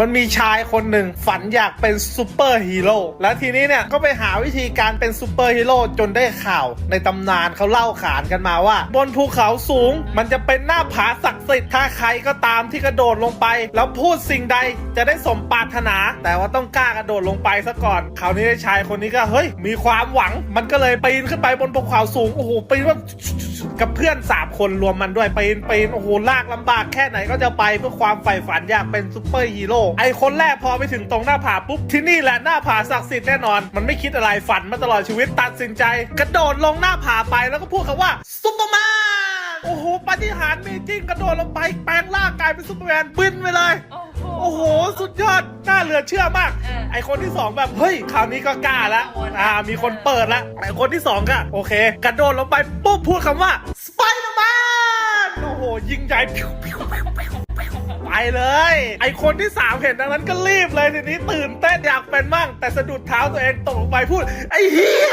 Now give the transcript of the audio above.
มันมีชายคนหนึ่งฝันอยากเป็นซูเปอร์ฮีโร่และทีนี้เนี่ยก็ไปหาวิธีการเป็นซูเปอร์ฮีโร่จนได้ข่าว ในตำนานเขาเล่าขานกันมาว่า บนภูเขาสูง มันจะเป็นหน้าผาศักดิ์สิทธิ์ถ้าใครก็ตามที่กระโดดลงไป แล้วพูดสิ่งใดจะได้สมปรารถนา แต่ว่าต้องกล้ากระโดดลงไปซะก่อนคราวนี้ชายคนนี้ก็เฮ้ย มีความหวัง มันก็เลยปีนขึ้นไปบนภูเขาสูงโอ้โหปีนว่ากับเพื่อนสามคนรวมมันด้วยปีนปีนโอ้โหลากลำบากแค่ไหนก็จะไปเพื่อความใฝ่ฝันอยากเป็นซูเปอร์ฮีโร่ไอคนแรกพอไปถึงตรงหน้าผาปุ๊บที่นี่แหละหน้าผาศักดิ์สิทธิ์แน่นอน มันไม่คิดอะไรฝันมาตลอดชีวิตตัดสินใจ กระโดดลงหน้าผาไปแล้วก็พูดคำว่าซุปเปอร์แมนโอ้โหปาฏิหาริย์มีจริงกระโดดลงไปแปลงร่างกายเป็นซูเปอร์แมนบินไปเลยโอ้โหโอ้โห สุดยอด น่าเหลือเชื่อมากเออไอคนที่สองแบบ เฮ้ย คราวนี้ก็กล้าละโดนละอ่า มีคนเปิดละไอคนที่สองก็โอเค กระโดดลงไปปุ๊บพูดคำว่าสไปเดอร์แมนโอ้โห ยิงใหญ่พิวพิวพิวพิวพิวไป เลย ไอคนที่สามเห็นดังนั้นก็รีบเลยทีนี้ตื่นเต้นอยากเป็นมั่ง แต่สะดุดเท้าตัวเองตกลงไปพูด ไอ้เหี้ย